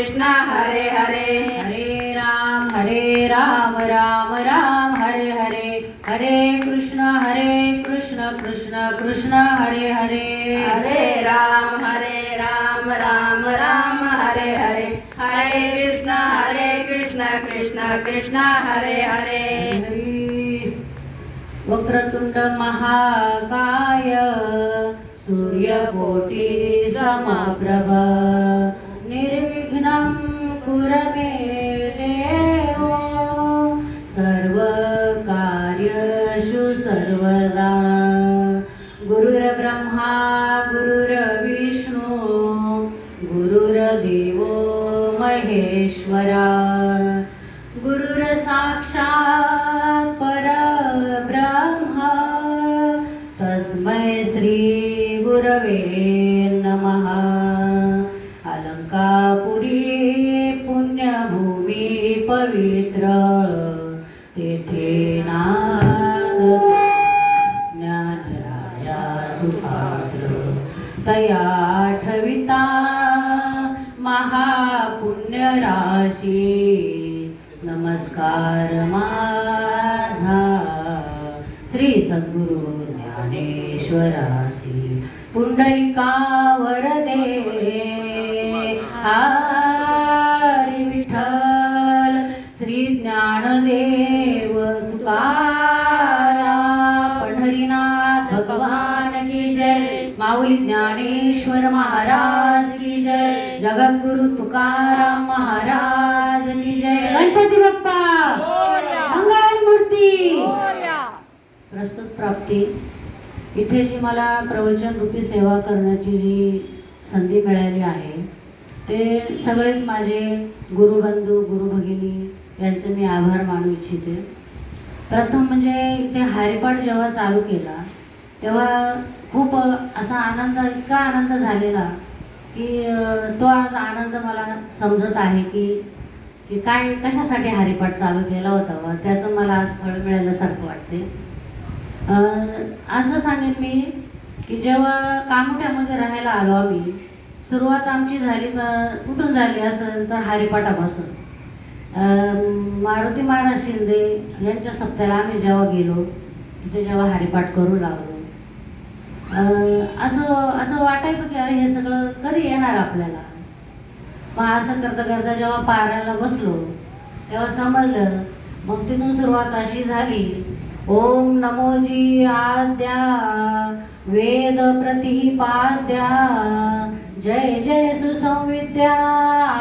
कृष्ण हरे हरे हरे राम हरे राम राम राम हरे हरे हरे कृष्ण हरे कृष्ण कृष्ण कृष्ण हरे हरे। हरे राम हरे राम राम राम हरे हरे। हरे कृष्ण हरे कृष्ण कृष्ण कृष्ण हरे हरे। वक्रतुंड महाकाय सूर्यकोटि समप्रभ कुर मे देव सर्वकार्येषु सर्वदा। गुरुर्ब्रह्मा गुरुर्विष्णू गुरुर्देवो महेश्वरा। गुरुर साक्षात् परब्रह्म। तस्मै श्री गुरवे नमः। अलंकार पवित्र तेथे नाद ज्ञानराया सुपात्र तया आठविता महापुण्यराशी. नमस्कार माझा. श्री सद्गुरु ज्ञानेश्वराशी पुंडलिका माऊली ज्ञानेश्वर महाराज की जय. जगद्गुरु तुकाराम महाराज की जय. गणपती बाप्पा! मंगल मूर्ती! प्रस्तुत प्राप्ती. इथे जी मला प्रवचन रूपी सेवा करण्याची जी संधी मिळाली आहे ते सगळेच माझे गुरुबंधू गुरुभगिनी यांचे मी आभार मानू इच्छिते. प्रथम म्हणजे इथे हरिपाठ जेव्हा चालू केला तेव्हा खूप असा आनंद इतका आनंद झालेला की तो आज आनंद मला समजत आहे की की काय कशासाठी हरिपाठ चालू केला होता व त्याचं मला आज फळ मिळाल्यासारखं वाटते. असं सांगेन मी की जेव्हा कामोठ्यामध्ये राहायला आलो आम्ही सुरुवात आमची झाली का- कुठून झाली असेल तर हरिपाठापासून. मारुती महाराज शिंदे यांच्या सप्त्याला आम्ही जेव्हा गेलो तिथे जेव्हा हरिपाठ करू लागलो असं असं वाटायचं की अरे हे सगळं कधी येणार आपल्याला? मग असं करता करता जेव्हा पारायला बसलो तेव्हा समजलं मग तिथून सुरुवात अशी झाली ओम नमोजी आद्या वेद प्रतिपाद्या जय जय सुसंविद्या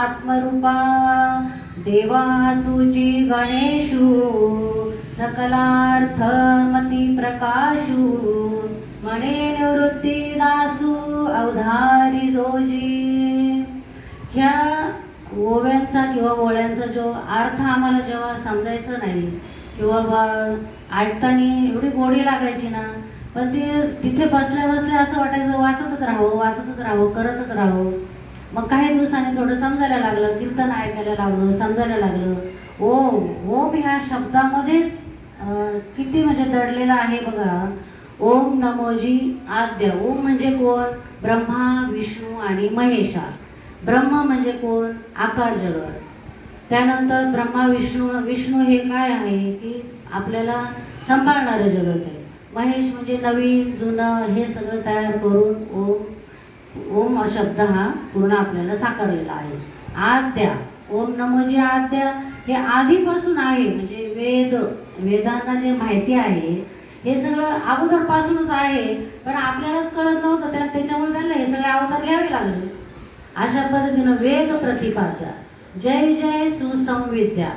आत्मरूपा देवा तुझी गणेशू सकलार्थ मती प्रकाशू मने निवृत्ती दासू अवधारी जोजी. ह्या ओव्यांचा किंवा ओळ्यांचा जो अर्थ आम्हाला जेव्हा समजायचा नाही किंवा बा ऐकताना एवढी गोडी लागायची ना पण ते तिथे बसल्या बसल्या असं वाटायचं वाचतच राहावं वाचतच राहावं करतच राहावं. मग काही दिवसांनी थोडं समजायला लागलं कीर्तन ऐकायला लागलं समजायला लागलं. ओम ओम ह्या शब्दामध्येच किती म्हणजे दडलेलं आहे बघा. ओम नमोजी आद्य. ओम म्हणजे कोण? ब्रह्मा विष्णू आणि महेशा. ब्रह्म म्हणजे कोण? आकार जगत. त्यानंतर ब्रह्मा विष्णू विष्णू हे काय आहे? की आपल्याला सांभाळणारं जगत आहे. महेश म्हणजे नवीन जुनं हे सगळं तयार करून ओम ओम शब्द हा पूर्ण आपल्याला साकारलेला आहे. आद्या. ओम नमोजी आद्या हे आधीपासून आहे. म्हणजे वेद वेदांना जे माहिती आहे हे सगळं अगोदरपासूनच आहे पण आपल्यालाच कळत नव्हतं त्या त्याच्यामुळे त्यांना हे सगळे अवतार घ्यावे लागले. अशा पद्धतीनं वेग प्रतिपाद्या. जय जय सुसंविद्या.